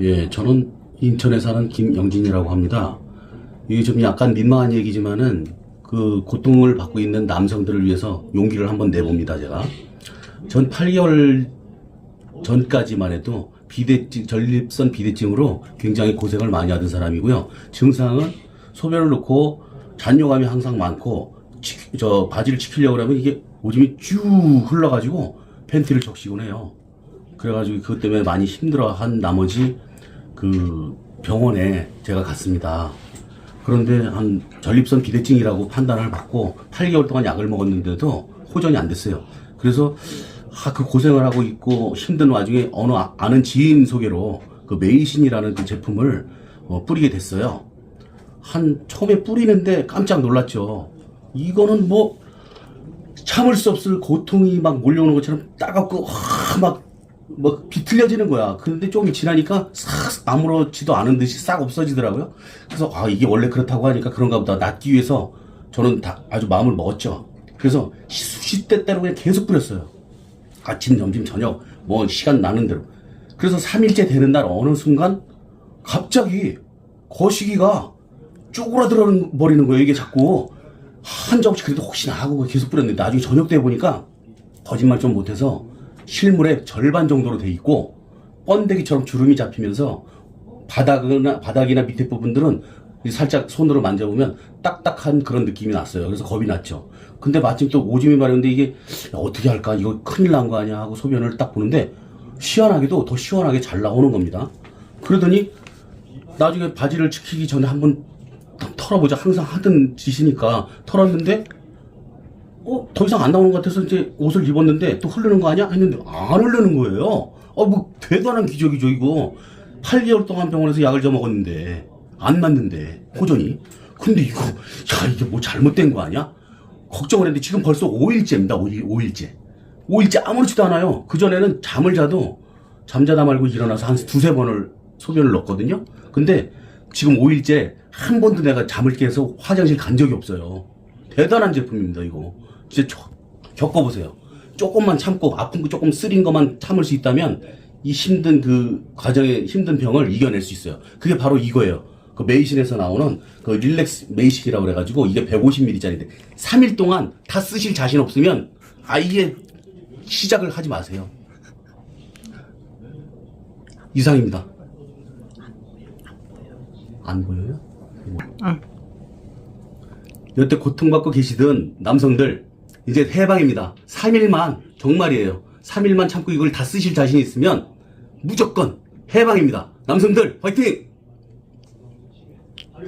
예, 저는 인천에 사는 김영진이라고 합니다. 이게 좀 약간 민망한 얘기지만은 그 고통을 받고 있는 남성들을 위해서 용기를 한번 내봅니다, 제가. 전 8개월 전까지만 해도 비대증, 전립선 비대증으로 굉장히 고생을 많이 하던 사람이고요. 증상은 소변을 넣고 잔뇨감이 항상 많고 치- 저 바지를 지키려고 하면 이게 오줌이 쭉 흘러가지고 팬티를 적시곤 해요. 그래가지고 그것 때문에 많이 힘들어한 나머지 그 병원에 제가 갔습니다. 그런데 한 전립선 비대증이라고 판단을 받고 8개월 동안 약을 먹었는데도 호전이 안 됐어요. 그래서 아, 그 고생을 하고 있고 힘든 와중에 어느 아- 아는 지인 소개로 그 메이신이라는 그 제품을 어, 뿌리게 됐어요. 한 처음에 뿌리는데 깜짝 놀랐죠. 이거는 뭐 참을 수 없을 고통이 막 몰려오는 것처럼 따갑고 막 뭐 비틀려지는 거야. 그런데 조금 지나니까 싹 아무렇지도 않은 듯이 싹 없어지더라고요. 그래서 아 이게 원래 그렇다고 하니까 그런가 보다 낫기 위해서 저는 다 아주 마음을 먹었죠. 그래서 수십 대 때로 그냥 계속 뿌렸어요. 아침, 점심, 저녁 뭐 시간 나는 대로. 그래서 3일째 되는 날 어느 순간 갑자기 거시기가 쪼그라들어 버리는 거예요. 이게 자꾸 한 점씩 그래도 혹시나 하고 계속 뿌렸는데 나중에 저녁 때 보니까 거짓말 좀 못해서 실물의 절반 정도로 돼 있고 번데기처럼 주름이 잡히면서 바닥이나 바닥이나 밑에 부분들은 살짝 손으로 만져보면 딱딱한 그런 느낌이 났어요. 그래서 겁이 났죠. 근데 마침 또 오줌이 마려운데 이게 야, 어떻게 할까? 이거 큰일 난 거 아니야? 하고 소변을 딱 보는데 시원하게도 더 시원하게 잘 나오는 겁니다. 그러더니 나중에 바지를 지키기 전에 한번 털어보자. 항상 하던 짓이니까 털었는데 어, 더 이상 안 나오는 것 같아서 이제 옷을 입었는데 또 흐르는 거 아니야? 했는데 안 흐르는 거예요. 어, 뭐 대단한 기적이죠, 이거. 8개월 동안 병원에서 약을 줘 먹었는데 안 맞는데 호전이. 근데 이거 야, 이게 뭐 잘못된 거 아니야? 걱정을 했는데 지금 벌써 5일째입니다. 5일, 5일째. 5일째 아무렇지도 않아요. 그전에는 잠을 자도 잠자다 말고 일어나서 한 두세 번을 소변을 넣었거든요. 근데 지금 5일째 한 번도 내가 잠을 깨서 화장실 간 적이 없어요. 대단한 제품입니다, 이거. 진짜 저- 겪어보세요. 조금만 참고 아픈 거 조금 쓰린 것만 참을 수 있다면 이 힘든 그 과정의 힘든 병을 이겨낼 수 있어요. 그게 바로 이거예요. 그 메이신에서 나오는 그 릴렉스 메이식이라고 그래가지고 이게 150ml짜리인데 3일 동안 다 쓰실 자신 없으면 아예 시작을 하지 마세요. 이상입니다. 안 보여요? 응. 여태 고통받고 계시던 남성들 이제 해방입니다. 3일만 정말이에요. 3일만 참고 이걸 다 쓰실 자신 있으면 무조건 해방입니다. 남성들 화이팅!